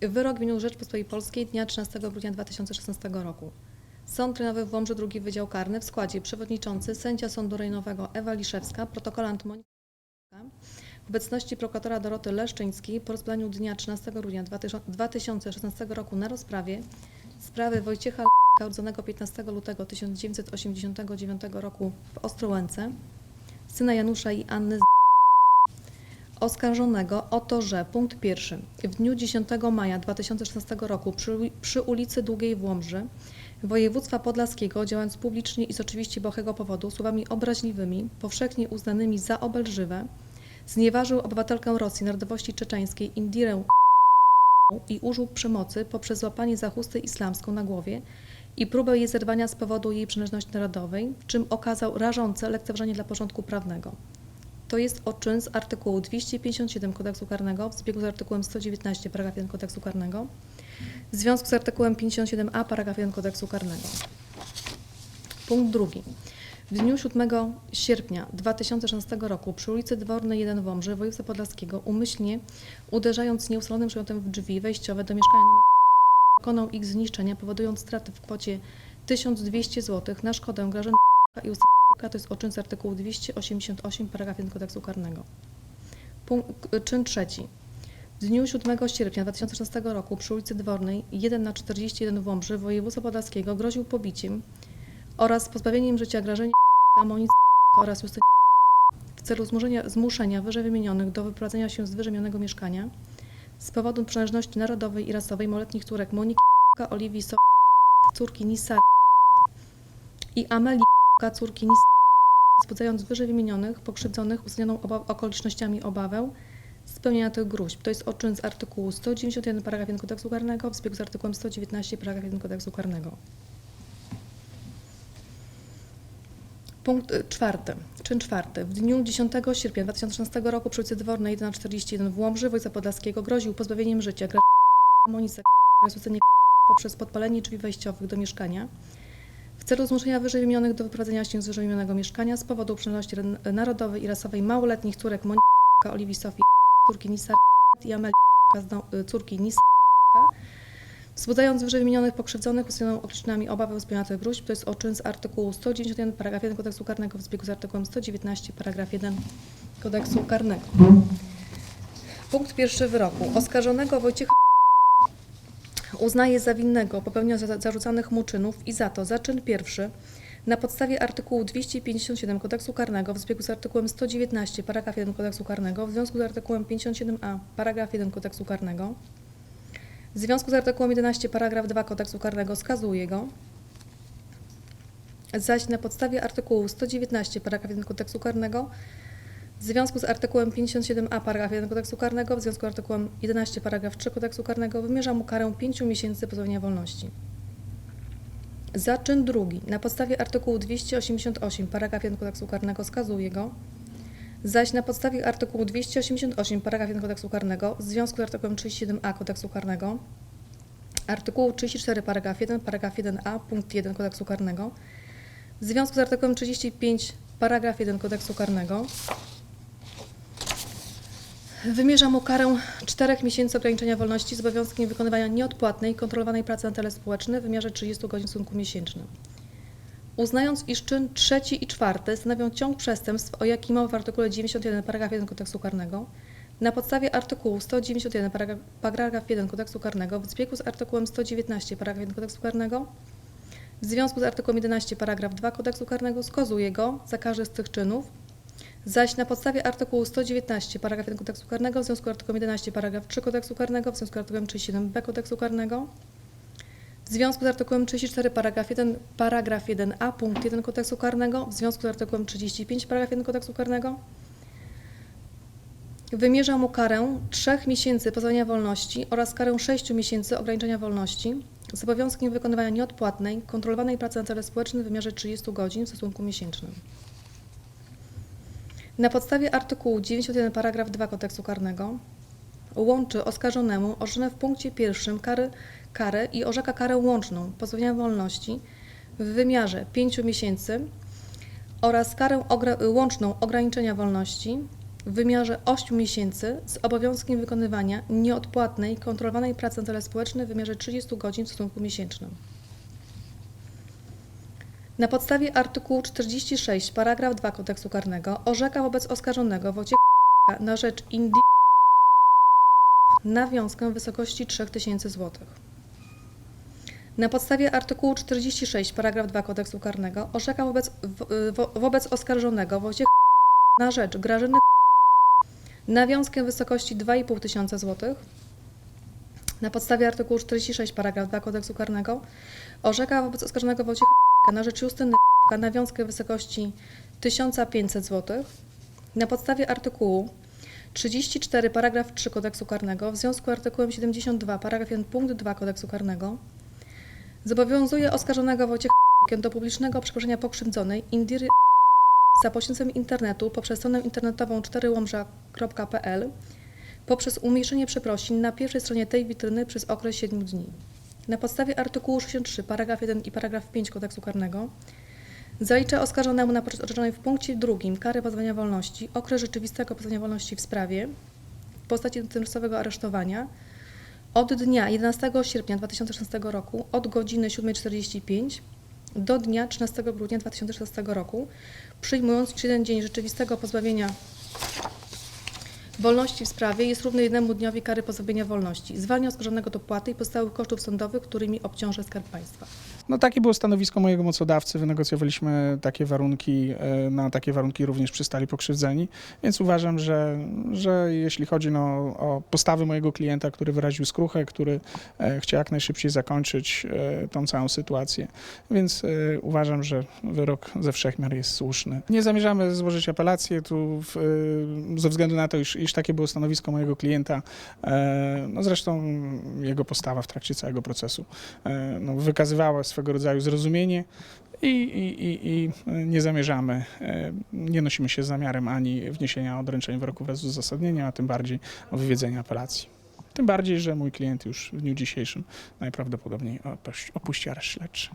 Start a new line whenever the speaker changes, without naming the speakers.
Wyrok w imieniu Rzeczpospolitej Polskiej dnia 13 grudnia 2016 roku. Sąd Rejonowy w Wąbrze II Wydział Karny w składzie przewodniczący sędzia Sądu Rejonowego Ewa Liszewska, protokolant Monika w obecności prokuratora Doroty Leszczyńskiej po rozpoznaniu dnia 13 grudnia 2016 roku na rozprawie sprawy Wojciecha L***a, urodzonego 15 lutego 1989 roku w Ostrołęce, syna Janusza i Anny z oskarżonego o to, że punkt pierwszy w dniu 10 maja 2016 roku przy, przy ulicy Długiej w Łomży województwa podlaskiego, działając publicznie i z oczywiście błahego powodu, słowami obraźliwymi, powszechnie uznanymi za obelżywe, znieważył obywatelkę Rosji narodowości czeczeńskiej Indirę i użył przemocy poprzez złapanie za chustę islamską na głowie i próbę jej zerwania z powodu jej przynależności narodowej, czym okazał rażące lekceważenie dla porządku prawnego. To jest odczyn z artykułu 257 Kodeksu Karnego w zbiegu z artykułem 119 paragraf 1 Kodeksu Karnego w związku z artykułem 57a paragraf 1 Kodeksu Karnego. Punkt drugi. W dniu 7 sierpnia 2016 roku przy ulicy Dwornej 1 w Wąbrze województwa podlaskiego umyślnie uderzając nieustalonym przedmiotem w drzwi wejściowe do mieszkania nr dokonał ich zniszczenia, powodując straty w kwocie 1200 zł na szkodę Grażyny i Ustępka, to jest odczyn z artykułu 288 paragraf 1 Kodeksu Karnego. Punkt, czyn trzeci. W dniu 7 sierpnia 2016 roku przy ulicy Dwornej 1 na 41 w Wąbrze województwa podlaskiego groził pobiciem oraz pozbawieniem życia Grażynie Monicy oraz Justynie w celu zmuszenia, zmuszenia wyżej wymienionych do wyprowadzenia się z wyżej mieszkania z powodu przynależności narodowej i rasowej małoletnich córek Moniki Oliwii so córki Nisa i Amelii córki Nisa wzbudzając wyżej wymienionych pokrzywdzonych uznanioną okolicznościami obawę spełnienia tych gruźb. To jest odczyn z artykułu 191 paragraf 1 Kodeksu Karnego w zbiegu z artykułem 119 paragraf 1 Kodeksu Karnego. Punkt y, czwarty. Czyn czwarty. W dniu 10 sierpnia 2016 roku przy ulicy Dwornej 1 na 41 w Łomży województwa podlaskiego groził pozbawieniem życia Grażynie Monice Justynie poprzez podpalenie drzwi wejściowych do mieszkania w celu zmuszenia wyżej wymienionych do wyprowadzenia się z wyżej wymienionego mieszkania z powodu przynależności narodowej i rasowej małoletnich córek Moniki Oliwii Sofii córki Nisa i Amelii y, córki Nisa wzbudzając wyżej wymienionych pokrzywdzonych uznanioną okoliczynami obawy o spełnienia tych gruźb, to jest odczyn z artykułu 191 paragraf 1 Kodeksu Karnego w zbiegu z artykułem 119 paragraf 1 Kodeksu Karnego. Punkt pierwszy wyroku. Oskarżonego Wojciecha uznaje za winnego popełnienia za- zarzucanych mu czynów i za to za czyn pierwszy na podstawie artykułu 257 Kodeksu Karnego w zbiegu z artykułem 119 paragraf 1 Kodeksu Karnego w związku z artykułem 57a paragraf 1 Kodeksu Karnego w związku z artykułem 11 paragraf 2 Kodeksu Karnego skazuje go, zaś na podstawie artykułu 119 paragraf 1 Kodeksu Karnego w związku z artykułem 57a paragraf 1 Kodeksu Karnego, w związku z artykułem 11 paragraf 3 Kodeksu Karnego wymierza mu karę 5 miesięcy pozbawienia wolności. Za czyn drugi na podstawie artykułu 288 paragraf 1 Kodeksu Karnego skazuje go, zaś na podstawie artykułu 288 paragraf 1 Kodeksu Karnego w związku z artykułem 37a Kodeksu Karnego, artykułu 34 paragraf 1 paragraf 1a punkt 1 Kodeksu Karnego, w związku z artykułem 35 paragraf 1 Kodeksu Karnego wymierza mu karę 4 miesięcy ograniczenia wolności z obowiązkiem wykonywania nieodpłatnej, kontrolowanej pracy na tele społeczny w wymiarze 30 godzin w stosunku miesięcznym. Uznając, iż czyn trzeci i czwarty stanowią ciąg przestępstw, o jakim mowa w artykule 91 paragraf 1 Kodeksu Karnego, na podstawie artykułu 191 paragraf, paragraf 1 Kodeksu Karnego w zbiegu z artykułem 119 paragraf 1 Kodeksu Karnego w związku z artykułem 11 paragraf 2 Kodeksu Karnego skazuje go za każdy z tych czynów, zaś na podstawie artykułu 119 paragraf 1 Kodeksu Karnego w związku z artykułem 11 paragraf 3 Kodeksu Karnego w związku z artykułem 37b Kodeksu Karnego w związku z artykułem 34 paragraf 1 paragraf 1a punkt 1 Kodeksu Karnego w związku z artykułem 35 paragraf 1 Kodeksu Karnego wymierza mu karę 3 miesięcy pozbawienia wolności oraz karę 6 miesięcy ograniczenia wolności z obowiązkiem wykonywania nieodpłatnej, kontrolowanej pracy na cele społeczne w wymiarze 30 godzin w stosunku miesięcznym. Na podstawie artykułu 91 paragraf 2 Kodeksu Karnego łączy oskarżonemu orzeczone w punkcie pierwszym kary, karę i orzeka karę łączną pozbawienia wolności w wymiarze 5 miesięcy oraz karę ogra- łączną ograniczenia wolności w wymiarze 8 miesięcy z obowiązkiem wykonywania nieodpłatnej, kontrolowanej pracy na cele w wymiarze 30 godzin w stosunku miesięcznym. Na podstawie artykułu 46 paragraf 2 kodeksu karnego orzeka wobec oskarżonego Wojciecha na rzecz Indii nawiązkę w wysokości 3000 zł. Na podstawie artykułu 46 paragraf 2 kodeksu karnego orzeka wobec, wo- wo- wobec oskarżonego Wojciecha na rzecz Grażyny nawiązkę w wysokości 2,5 tysiąca złotych. Na podstawie artykułu 46 paragraf 2 kodeksu karnego orzeka wobec oskarżonego Wojciecha na rzecz Justyny nawiązkę w wysokości 1500 zł. Na podstawie artykułu 34 paragraf 3 kodeksu karnego w związku z artykułem 72 paragraf 1 punkt 2 kodeksu karnego zobowiązuje oskarżonego Wojciecha do publicznego przeproszenia pokrzywdzonej Indiry za pośrednictwem internetu poprzez stronę internetową 4łomża.pl poprzez umieszczenie przeprosin na pierwszej stronie tej witryny przez okres 7 dni. Na podstawie artykułu 63 paragraf 1 i paragraf 5 kodeksu karnego zalicza oskarżonemu na orzeczonej w punkcie drugim kary pozbawienia wolności okres rzeczywistego pozbawienia wolności w sprawie w postaci tymczasowego aresztowania od dnia 11 sierpnia 2016 roku od godziny 7.45 do dnia 13 grudnia 2016 roku, przyjmując, jeden dzień rzeczywistego pozbawienia wolności w sprawie jest równy jednemu dniowi kary pozbawienia wolności. Zwalnia oskarżonego do płaty i pozostałych kosztów sądowych, którymi obciąża Skarb Państwa.
No takie było stanowisko mojego mocodawcy, wynegocjowaliśmy takie warunki, e, na takie warunki również przystali pokrzywdzeni, więc uważam, że, że jeśli chodzi no, o postawy mojego klienta, który wyraził skruchę, który e, chciał jak najszybciej zakończyć e, tą całą sytuację, więc uważam, że wyrok ze wszechmiar jest słuszny. Nie zamierzamy złożyć apelacji tu w, ze względu na to, iż, iż takie było stanowisko mojego klienta, e, no zresztą jego postawa w trakcie całego procesu e, no, wykazywała swego rodzaju zrozumienie i, i, i, i nie zamierzamy, e, nie nosimy się z zamiarem ani wniesienia odręczeń wyroku bez uzasadnienia, a tym bardziej wywiedzenia apelacji. Tym bardziej, że mój klient już w dniu dzisiejszym najprawdopodobniej opuści areszt śledczy.